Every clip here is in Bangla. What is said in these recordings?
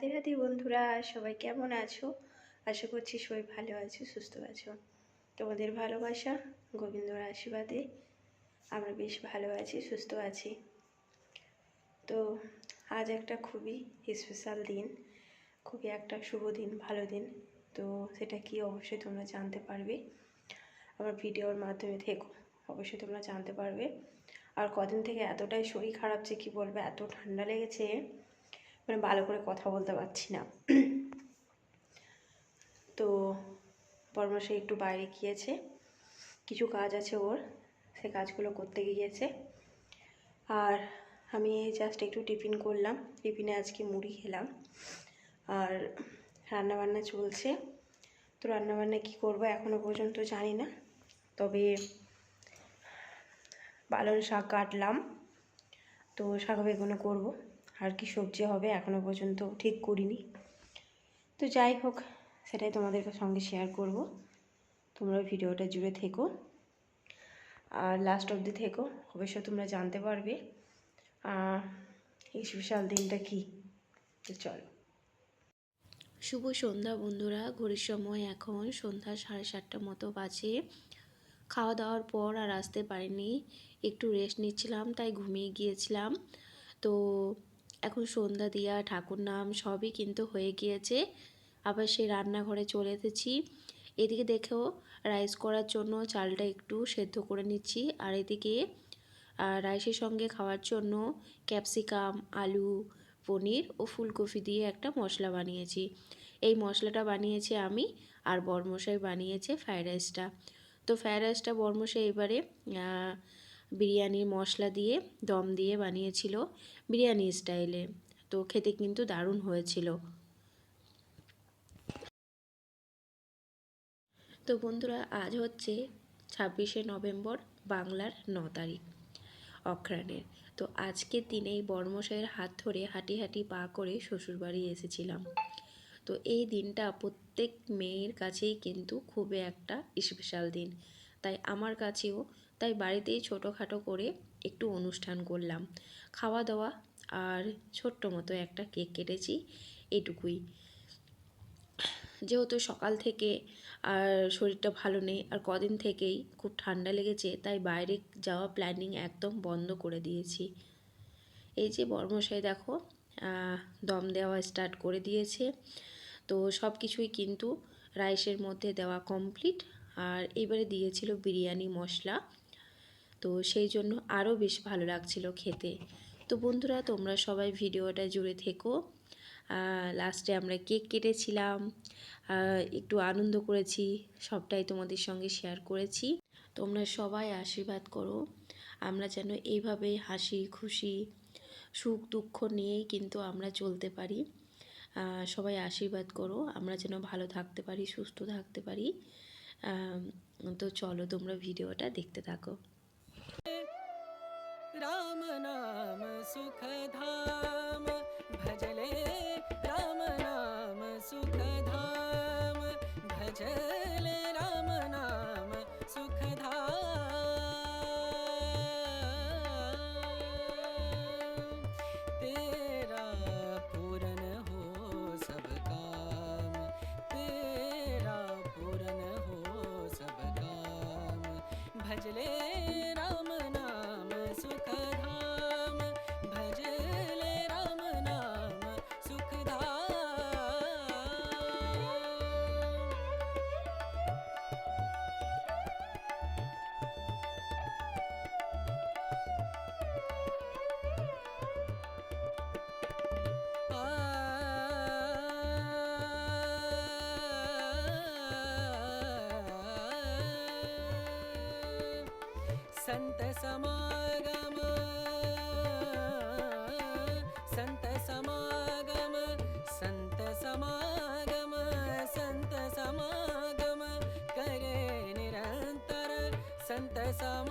রাধে রাধে বন্ধুরা, সবাই কেমন আছো? আশা করছি সবাই ভালো আছো, সুস্থ আছো। তোমাদের ভালোবাসা, গোবিন্দর আশীর্বাদে আমরা বেশ ভালো আছি, সুস্থ আছি। তো আজ একটা খুবই স্পেশাল দিন, খুবই একটা শুভ দিন, ভালো দিন। তো সেটা কি অবশ্যই তোমরা জানতে পারবে। আমার ভিডিওর মাধ্যমে থেকো, অবশ্যই তোমরা জানতে পারবে। আর কদিন থেকে এতটাই শরীর খারাপ যে কী বলবে, এত ঠান্ডা লেগেছে। মানে ভালো করে কথা বলতে পারছি না। তো পরমাশাই একটু বাইরে গিয়েছে। কিছু কাজ আছে ওর, সে কাজগুলো করতে গিয়েছে। আর আমি জাস্ট একটু টিফিন করলাম। টিফিনে আজকে মুড়ি খেলাম। আর রান্নাবান্না চলছে। তো রান্নাবান্না কী করব এখনও পর্যন্ত জানি না। তবে পালং শাক কাটলাম। তো শাক বেগুনও করব। আর কি সবজি হবে এখনও পর্যন্ত ঠিক করিনি। তো যাই হোক, সেটাই তোমাদের সঙ্গে শেয়ার করব। তোমরা ভিডিওটা জুড়ে থেকো। আর লাস্ট অবধি থেকো অবশ্যই তোমরা জানতে পারবে। এই স্পেশাল দিনটা কি? তো চলো। শুভ সন্ধ্যা বন্ধুরা, ঘড়ির সময় এখন সন্ধ্যা সাড়ে সাতটা মতো বাজে। খাওয়া দাওয়ার পর আর আসতে পারিনি, একটু রেস্ট নিচ্ছিলাম, তাই ঘুমিয়ে গিয়েছিলাম। তো এখন সন্ধ্যা দিয়া, ঠাকুর নাম সবই কিন্তু হয়ে গিয়েছে। আবার সেই রান্নাঘরে চলে এসেছি। এদিকে দেখেও রাইস করার জন্য চালটা একটু সেদ্ধ করে নিচ্ছি। আর এদিকে রাইসের সঙ্গে খাওয়ার জন্য ক্যাপসিকাম, আলু, পনির ও ফুলকপি দিয়ে একটা মশলা বানিয়েছি। এই মশলাটা বানিয়েছি আমি আর বরমশাই বানিয়েছে ফ্রায়েড রাইসটা। তো ফ্রায়েড রাইসটা বরমশাই এবারে বিরিয়ানির মশলা দিয়ে, দম দিয়ে বানিয়েছিল বিরিয়ানি স্টাইলে। তো খেতে কিন্তু দারুণ হয়েছিল। তো বন্ধুরা, আজ হচ্ছে ছাব্বিশে নভেম্বর, বাংলার ন তারিখ অক্রানের তো আজকের দিনেই বর্মশাইয়ের হাত ধরে হাঁটি হাঁটি পা করে শ্বশুরবাড়ি এসেছিলাম। তো এই দিনটা প্রত্যেক মেয়ের কাছেই কিন্তু খুবই একটা স্পেশাল দিন। তাই আমার কাছেও তাই বাড়িতেই ছোটোখাটো করে একটু অনুষ্ঠান করলাম। খাওয়া দাওয়া আর ছোট্ট মতো একটা কেক কেটেছি এটুকুই। যেহেতু সকাল থেকে আর শরীরটা ভালো নেই আর কদিন থেকেই খুব ঠান্ডা লেগেছে, তাই বাইরে যাওয়া প্ল্যানিং একদম বন্ধ করে দিয়েছি। এই যে বর্মশাই দেখো দম দেওয়া স্টার্ট করে দিয়েছে। তো সব কিছুই কিন্তু রাইসের মধ্যে দেওয়া কমপ্লিট আর এবারে দিয়েছিল বিরিয়ানি মশলা। তো সেই জন্য আরও বেশ ভালো লাগছিল খেতে। তো বন্ধুরা, তোমরা সবাই ভিডিওটা জুড়ে থেকো। লাস্টে আমরা কেক কেটেছিলাম। একটু আনন্দ করেছি, সবটাই তোমাদের সঙ্গে শেয়ার করেছি। তোমরা সবাই আশীর্বাদ করো। আমরা যেন এইভাবে হাসি, খুশি, সুখ, দুঃখ নিয়েই কিন্তু আমরা চলতে পারি। সবাই আশীর্বাদ করো। আমরা যেন ভালো থাকতে পারি, সুস্থ থাকতে পারি। তো চলো তোমরা ভিডিওটা দেখতে থাকো। नाम सुखधाम। भजले राम नाम सुखधाम। भजले राम नाम सुखधाम। तेरा पूरन हो सब काम। तेरा पूरन हो सब काम। भजले Some.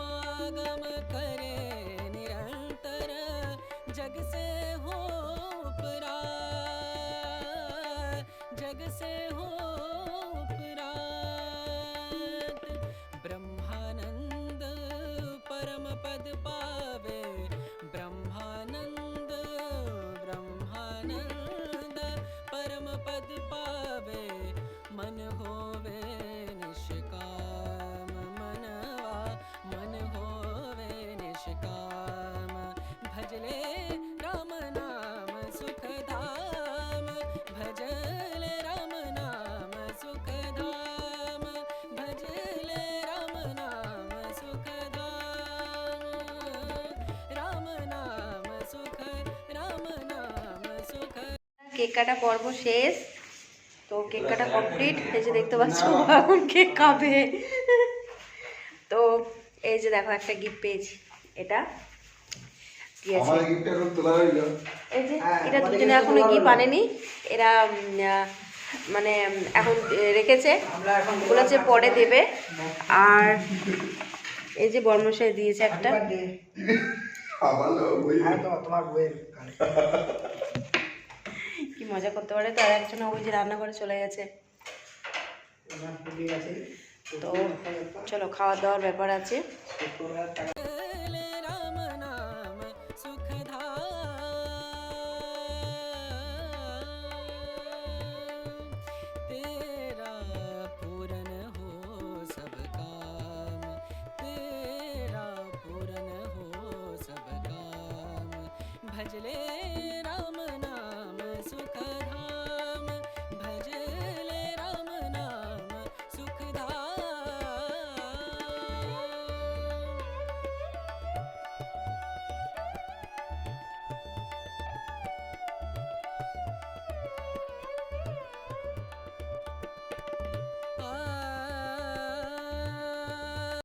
কেক কাটা পর্ব শেষ। তো কেক কাটা কমপ্লিট। এই যে দেখতে পাচ্ছ এখন কেক খাবে। তো এই যে দেখো একটা গিফট পেয়েছি। এটা এই যে এটা দুজনে এখনও গিফট আনেনি। এরা মানে এখন রেখেছে। বলেছে পরে দেবে। আর এই যে বর্মশাই দিয়েছে একটা। মজা করতে পারে তো আর একজন ওই যে রান্না করে চলে গেছে তো চলো খাওয়া দাওয়ার ব্যাপার আছে भजले Oh.